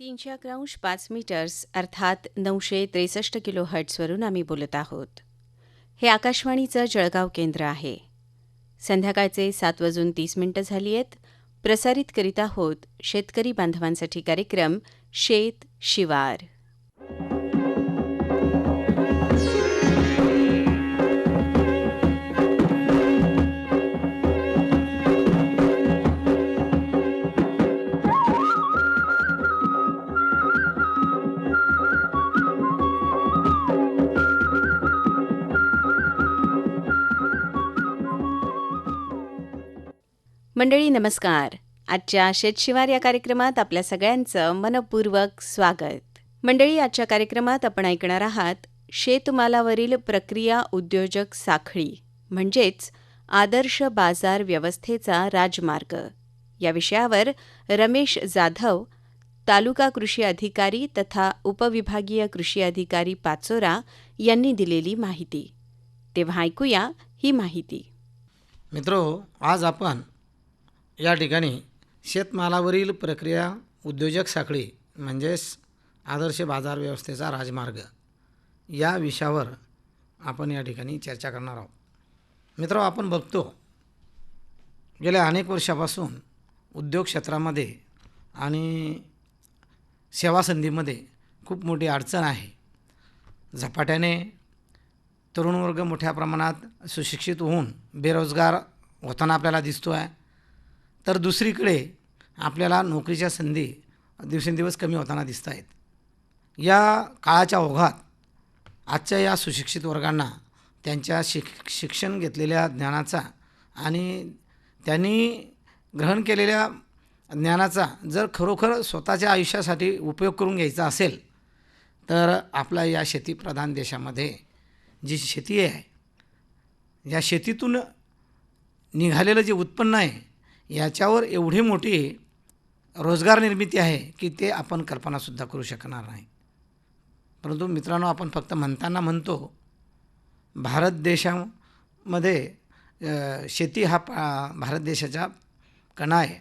तीनशे अकरांश पाच मीटर्स अर्थात नऊशे त्रेसष्ट किलो हर्ट्सवरून आम्ही बोलत आहोत. हे आकाशवाणीचं जळगाव केंद्र आहे. संध्याकाळचे सात वाजून तीस मिनिटं झाली आहेत. प्रसारित करीत आहोत शेतकरी बांधवांसाठी कार्यक्रम शेत शिवार. मंडळी नमस्कार. आजच्या शेतशिवार या कार्यक्रमात आपल्या सगळ्यांचं मनपूर्वक स्वागत. मंडळी आजच्या कार्यक्रमात आपण ऐकणार आहात शेतमालावरील प्रक्रिया उद्योजक साखळी म्हणजेच आदर्श बाजार व्यवस्थेचा राजमार्ग. या विषयावर रमेश जाधव तालुका कृषी अधिकारी तथा उपविभागीय कृषी अधिकारी पाचोरा यांनी दिलेली माहिती. तेव्हा ऐकूया ही माहिती. मित्रो आज आपण या ठिकाणी शेतमालावरील प्रक्रिया उद्योजक साखळी म्हणजेच आदर्श बाजार व्यवस्थेचा राजमार्ग या विषयावर आपण या ठिकाणी चर्चा करणार आहोत. मित्र आपण बघतो गेल्या अनेक वर्षापासून उद्योग क्षेत्रामध्ये आणि सेवा संधीमध्ये खूप मोठी अडचण आहे. झपाट्याने तरुण वर्ग मोठ्या प्रमाणात सुशिक्षित होऊन बेरोजगार होताना आपल्याला दिसतो आहे तर दुसरीकडे आपल्याला नोकरीच्या संधी दिवसेंदिवस कमी होताना दिसत आहेत या काळाच्या ओघात आजच्या या सुशिक्षित वर्गांना त्यांच्या शिक शिक्षण घेतलेल्या ज्ञानाचा आणि त्यांनी ग्रहण केलेल्या ज्ञानाचा जर खरोखर स्वतःच्या आयुष्यासाठी उपयोग करून घ्यायचा असेल तर आपल्या या शेतीप्रधान देशामध्ये जी शेती आहे या शेतीतून निघालेलं जे उत्पन्न आहे याच्यावर एवढी मोठी रोजगार निर्मिती आहे की ते आपण कल्पनासुद्धा करू शकणार नाही. परंतु मित्रांनो आपण फक्त म्हणताना म्हणतो भारत देशामध्ये शेती हा पा भारत देशाचा कणा आहे.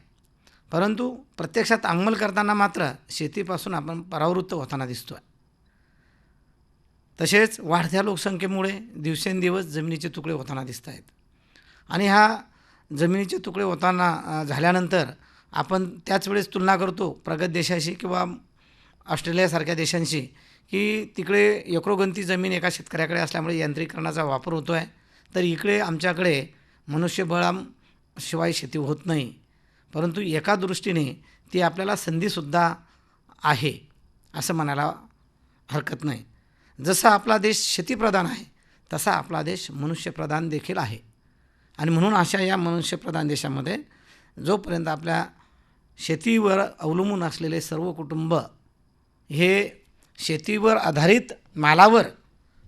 परंतु प्रत्यक्षात अंमल करताना मात्र शेतीपासून आपण परावृत्त होताना दिसतो आहे तसेच वाढत्या लोकसंख्येमुळे दिवसेंदिवस जमिनीचे तुकडे होताना दिसत आहेत आणि हा जमिनीचे तुकडे होताना झाल्यानंतर आपण त्याच वेळेस तुलना करतो प्रगत देशाशी किंवा ऑस्ट्रेलियासारख्या देशांशी की तिकडे यक्रोगंती जमीन एका शेतकऱ्याकडे असल्यामुळे यांत्रिकरणाचा वापर होतो आहे तर इकडे आमच्याकडे मनुष्यबळाशिवाय शेती होत नाही. परंतु एका दृष्टीने ती आपल्याला संधीसुद्धा आहे असं म्हणायला हरकत नाही. जसा आपला देश शेतीप्रधान आहे तसा आपला देश मनुष्यप्रधान देखील आहे. आणि म्हणून अशा या मनुष्यप्रधान देशामध्ये जोपर्यंत आपल्या शेतीवर अवलंबून असलेले सर्व कुटुंब हे शेतीवर आधारित मालावर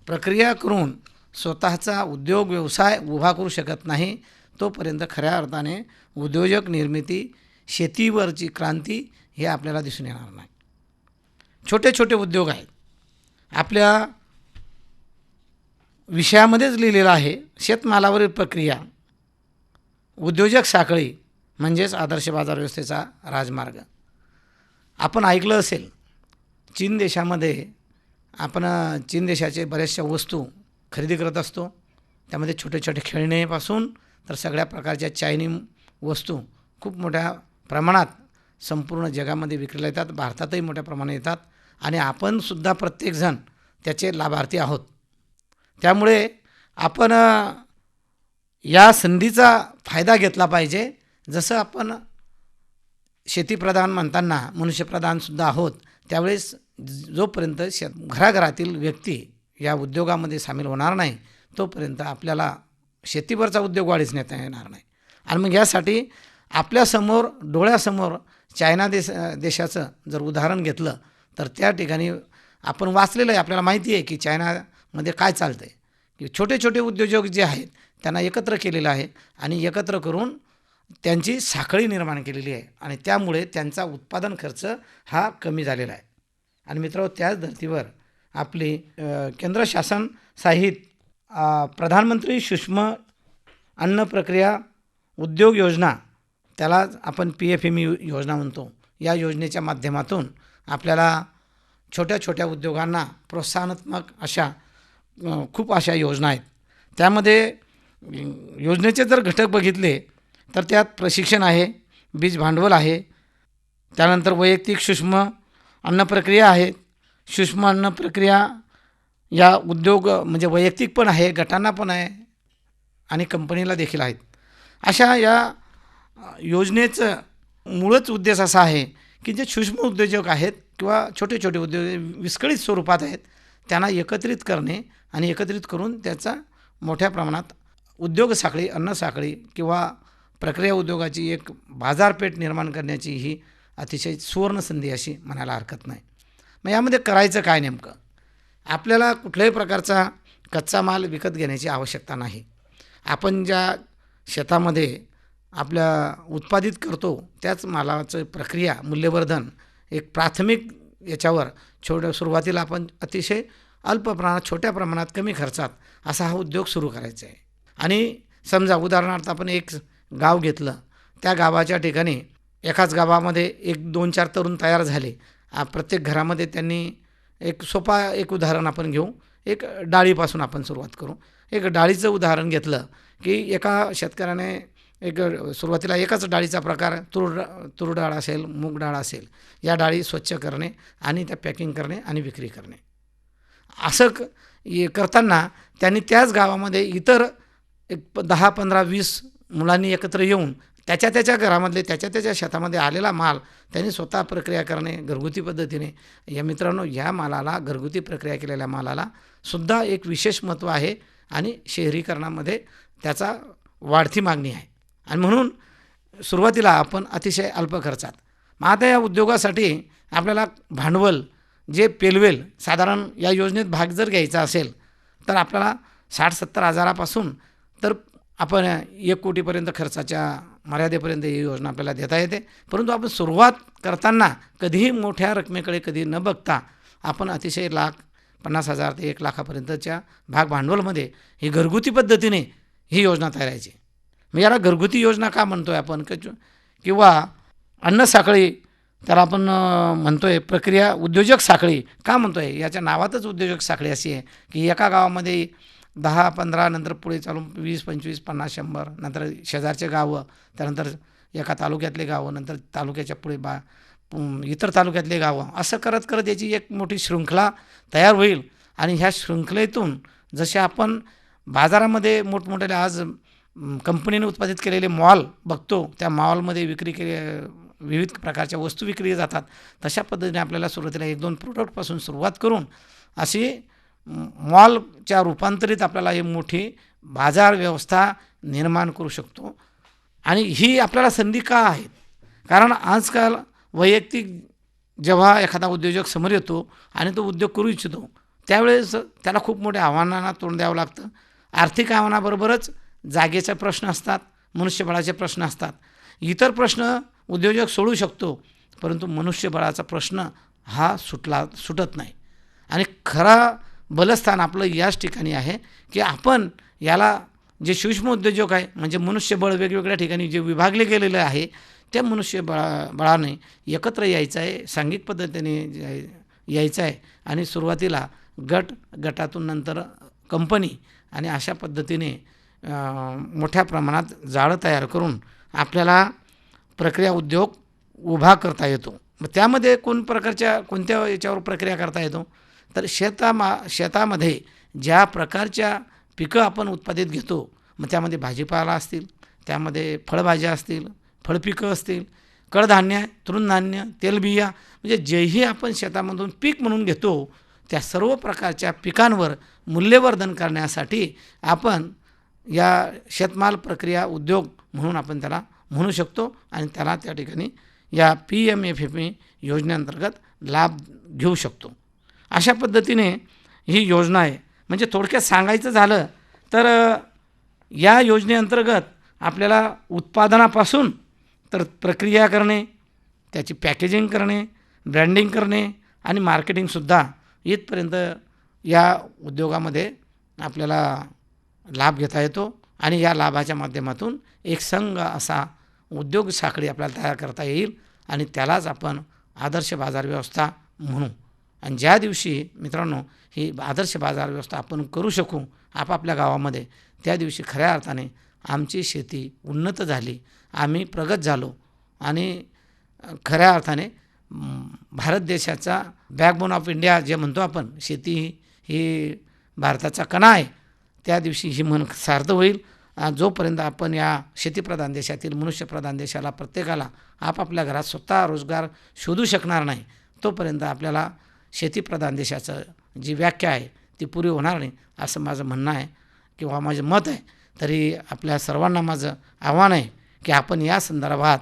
प्रक्रिया करून स्वतःचा उद्योग व्यवसाय उभा करू शकत नाही तोपर्यंत खऱ्या अर्थाने उद्योजक निर्मिती शेतीवरची क्रांती हे आपल्याला दिसून येणार नाही. छोटे छोटे उद्योग आहेत. आपल्या विषयामध्येच लिहिलेलं आहे शेतमालावरील प्रक्रिया. उद्योजक साखळी म्हणजेच आदर्श बाजार व्यवस्थेचा राजमार्ग. आपण ऐकलं असेल चीन देशामध्ये आपण चीन देशाचे बऱ्याचशा वस्तू खरेदी करत असतो. त्यामध्ये छोटे छोटे खेळणेपासून तर सगळ्या प्रकारच्या चायनी वस्तू खूप मोठ्या प्रमाणात संपूर्ण जगामध्ये विक्रीला येतात भारतातही मोठ्या प्रमाणात येतात आणि आपणसुद्धा प्रत्येकजण त्याचे लाभार्थी आहोत. त्यामुळे आपण या संधीचा फायदा घेतला पाहिजे. जसं आपण शेतीप्रधान म्हणताना मनुष्यप्रधानसुद्धा आहोत त्यावेळेस जोपर्यंत शेत घराघरातील व्यक्ती या उद्योगामध्ये सामील होणार नाही तोपर्यंत आपल्याला शेतीवरचा उद्योग वाढीच नेता येणार नाही. आणि मग यासाठी आपल्यासमोर डोळ्यासमोर चायना देश देशाचं जर उदाहरण घेतलं तर त्या ठिकाणी आपण वाचलेलं आहे. आपल्याला माहिती आहे की चायनामध्ये काय चालतं आहे की छोटे छोटे उद्योजक जे आहेत त्यांना एकत्र केलेलं आहे आणि एकत्र करून त्यांची साखळी निर्माण केलेली आहे. आणि त्यामुळे त्यांचा उत्पादन खर्च हा कमी झालेला आहे. आणि मित्र त्याच धर्तीवर आपली केंद्र शासन साहित प्रधानमंत्री सूक्ष्म अन्न प्रक्रिया उद्योग योजना त्याला आपण पी एफ एम ई योजना म्हणतो. या योजनेच्या माध्यमातून आपल्याला छोट्या छोट्या उद्योगांना प्रोत्साहनात्मक अशा खूप अशा योजना आहेत. त्यामध्ये योजनेचे जर घटक बघितले तर त्यात प्रशिक्षण आहे बीज भांडवल आहे त्यानंतर वैयक्तिक सूक्ष्म अन्नप्रक्रिया आहेत सूक्ष्म अन्न प्रक्रिया या उद्योग म्हणजे वैयक्तिक पण आहे गटांना पण आहे आणि कंपनीला देखील आहेत. अशा या योजनेचं मूळच उद्देश असा आहे की जे सूक्ष्म उद्योजक आहेत किंवा छोटे छोटे उद्योग विस्कळीत स्वरूपात आहेत त्यांना एकत्रित करणे आणि एकत्रित करून त्याचा मोठ्या प्रमाणात उद्योग साखळी अन्न साखळी किंवा प्रक्रिया उद्योगाची एक बाजारपेठ निर्माण करण्याची ही अतिशय सुवर्ण संधी अशी म्हणायला हरकत नाही. मग यामध्ये करायचं काय नेमकं? आपल्याला कुठल्याही प्रकारचा कच्चा माल विकत घेण्याची आवश्यकता नाही. आपण ज्या शेतामध्ये आपल्या उत्पादित करतो त्याच मालाचं प्रक्रिया मूल्यवर्धन एक प्राथमिक याच्यावर छोट्या सुरुवातीला आपण अतिशय अल्प प्रमाणात छोट्या प्रमाणात कमी खर्चात असा हा उद्योग सुरू करायचा आहे. आणि समजा उदाहरणार्थ आपण एक गाव घेतलं त्या गावाच्या ठिकाणी एकाच गावामध्ये एक दोन चार तरुण तयार झाले. प्रत्येक घरामध्ये त्यांनी एक सोपा एक उदाहरण आपण घेऊ. एक डाळीपासून आपण सुरुवात करू. एक डाळीचं उदाहरण घेतलं की एका शेतकऱ्याने एक सुरुवातीला एकाच डाळीचा प्रकार तूर तूर डाळ असेल मूग डाळ असेल या डाळी स्वच्छ करणे आणि त्या पॅकिंग करणे आणि विक्री करणे. असं क करताना त्यांनी त्याच गावामध्ये इतर एक प- दहा पंधरा वीस मुलांनी एकत्र येऊन त्याच्या त्याच्या घरामधले त्याच्या त्याच्या शेतामध्ये आलेला माल त्यांनी स्वतः प्रक्रिया करणे घरगुती पद्धतीने. या मित्रांनो ह्या मालाला घरगुती प्रक्रिया केलेल्या मालाला सुद्धा एक विशेष महत्त्व आहे आणि शहरीकरणामध्ये त्याचा वाढती मागणी आहे. आणि म्हणून सुरुवातीला आपण अतिशय अल्प खर्चात. मग आता या उद्योगासाठी आपल्याला भांडवल जे पेलवेल साधारण या योजनेत भाग जर घ्यायचा असेल तर आपल्याला साठ सत्तर हजारापासून तर आपण एक कोटीपर्यंत खर्चाच्या मर्यादेपर्यंत ही योजना आपल्याला देता येते. परंतु आपण सुरुवात करताना कधीही मोठ्या रकमेकडे कधी न बघता आपण अतिशय लाख पन्नास हजार ते एक लाखापर्यंतच्या भाग भांडवलमध्ये ही घरगुती पद्धतीने ही योजना तयारायची मग याला घरगुती योजना का म्हणतो आहे आपण किंवा अन्न साखळी त्याला आपण म्हणतो आहे प्रक्रिया उद्योजक साखळी का म्हणतो आहे याच्या नावातच उद्योजक साखळी अशी आहे की एका गावामध्ये दहा पंधरा नंतर पुढे चालून वीस पंचवीस पन्नास शंभर नंतर शेजारचे गावं त्यानंतर एका तालुक्यातले गावं नंतर तालुक्याच्या पुढे बा इतर तालुक्यातले गावं. असं करत करत याची एक मोठी शृंखला तयार होईल. आणि ह्या शृंखलेतून जसे आपण बाजारामध्ये मोठमोठ्याले आज कंपनीने उत्पादित केलेले मॉल बघतो त्या मॉलमध्ये विक्री केले विविध प्रकारच्या वस्तू विक्री जातात. तशा पद्धतीने आपल्याला सुरुवातीला एक दोन प्रोडक्टपासून सुरुवात करून अशी मॉलच्या रूपांतरित आपल्याला हे मोठी बाजार व्यवस्था निर्माण करू शकतो. आणि ही आपल्याला संधी का आहेत? कारण आजकाल वैयक्तिक जेव्हा एखादा उद्योजक समोर येतो आणि तो उद्योग करू इच्छितो त्यावेळेस त्याला खूप मोठ्या आव्हानांना तोंड द्यावं लागतं. आर्थिक आव्हानाबरोबरच जागेचे प्रश्न असतात मनुष्यबळाचे प्रश्न असतात. इतर प्रश्न उद्योजक सोडू शकतो परंतु मनुष्यबळाचा प्रश्न हा सुटला सुटत नाही. आणि खरा बलस्थान आपलं याच ठिकाणी आहे की आपण याला जे सूक्ष्म उद्योजक आहे म्हणजे मनुष्यबळ वेगवेगळ्या ठिकाणी जे विभागले गेलेलं आहे त्या मनुष्यबळा बळाने एकत्र यायचं आहे सांघिक पद्धतीने यायचं आहे आणि सुरुवातीला गट गटातून नंतर कंपनी आणि अशा पद्धतीने मोठ्या प्रमाणात जाळं तयार करून आपल्याला प्रक्रिया उद्योग उभा करता येतो. मग त्यामध्ये कोण प्रकारच्या कोणत्या याच्यावर प्रक्रिया करता येतो? तर शेतामा शेतामध्ये ज्या प्रकारच्या पिकं आपण उत्पादित घेतो मग त्यामध्ये भाजीपाला असतील त्यामध्ये फळभाज्या असतील फळपिकं असतील कडधान्य तृणधान्य तेलबिया म्हणजे जेही आपण शेतामधून पीक म्हणून घेतो त्या सर्व प्रकारच्या पिकांवर मूल्यवर्धन करण्यासाठी आपण या शेतमाल प्रक्रिया उद्योग म्हणून आपण त्याला म्हणू शकतो आणि त्याला त्या ठिकाणी या पी एम एफ एफ योजनेअंतर्गत लाभ घेऊ शकतो. अशा पद्धतीने ही योजना आहे. म्हणजे थोडक्यात सांगायचं झालं तर या योजनेअंतर्गत आपल्याला उत्पादनापासून तर प्रक्रिया करणे त्याची पॅकेजिंग करणे ब्रँडिंग करणे आणि मार्केटिंगसुद्धा इथपर्यंत या उद्योगामध्ये आपल्याला लाभ घेता येतो आणि या लाभाच्या माध्यमातून एक संघ असा उद्योग साखळी आपल्याला तयार करता येईल आणि त्यालाच आपण आदर्श बाजार व्यवस्था म्हणू. आणि ज्या दिवशी मित्रांनो ही आदर्श बाजार व्यवस्था आपण करू शकू आपापल्या गावामध्ये त्या दिवशी खऱ्या अर्थाने आमची शेती उन्नत झाली आम्ही प्रगत झालो आणि खऱ्या अर्थाने भारत देशाचा बॅकबोन ऑफ इंडिया जे म्हणतो आपण शेती ही भारताचा कणा आहे. त्या दिवशी ही म्हण सार्थ होईल जोपर्यंत आपण या शेतीप्रधान देशातील मनुष्यप्रधान देशाला प्रत्येकाला आपापल्या घरात स्वतः रोजगार शोधू शकणार नाही तोपर्यंत आपल्याला शेतीप्रधान देशाचं जी व्याख्या आहे ती पुरी होणार नाही असं माझं म्हणणं आहे किंवा माझं मत आहे. तरी आपल्या सर्वांना माझं आव्हान आहे की आपण या संदर्भात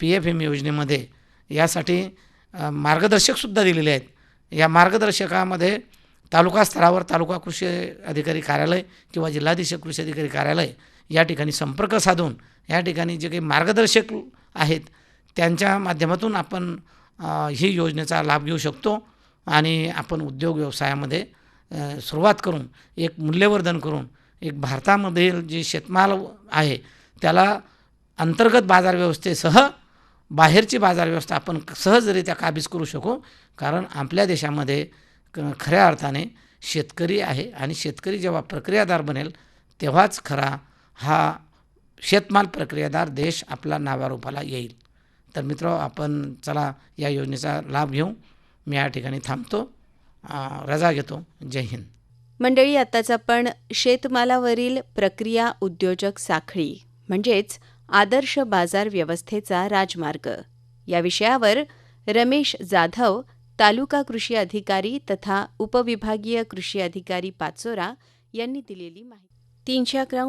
पी एफ एम योजनेमध्ये यासाठी मार्गदर्शकसुद्धा दिलेले आहेत. या मार्गदर्शकामध्ये तालुका स्तरावर तालुका कृषी अधिकारी कार्यालय किंवा जिल्हाधीशक कृषी अधिकारी कार्यालय या ठिकाणी संपर्क साधून या ठिकाणी जे काही मार्गदर्शक आहेत त्यांच्या माध्यमातून आपण ही योजनेचा लाभ घेऊ शकतो. आणि आपण उद्योग व्यवसायामध्ये सुरुवात करून एक मूल्यवर्धन करून एक भारतामधील जे शेतमाल आहे त्याला अंतर्गत बाजार व्यवस्थेसह बाहेरची बाजारव्यवस्था आपण सहजरित्या काबीज करू शकू. कारण आपल्या देशामध्ये क- खऱ्या अर्थाने शेतकरी आहे आणि शेतकरी जेव्हा प्रक्रियादार बनेल तेव्हाच खरा हा शेतमाल प्रक्रियादार देश आपला नावारूपाला येईल. तर मित्र आपण चला या योजनेचा लाभ घेऊ. मी या ठिकाणी थांबतो. रजा घेतो. जय हिंद. मंडळी आत्ताच आपण शेतमालावरील प्रक्रिया उद्योजक साखळी म्हणजेच आदर्श बाजार व्यवस्थेचा राजमार्ग. या विषयावर रमेश जाधव तालुका कृषी अधिकारी तथा उपविभागीय कृषी अधिकारी पाचोरा यांनी दिलेली माहिती. तीनशे अकरा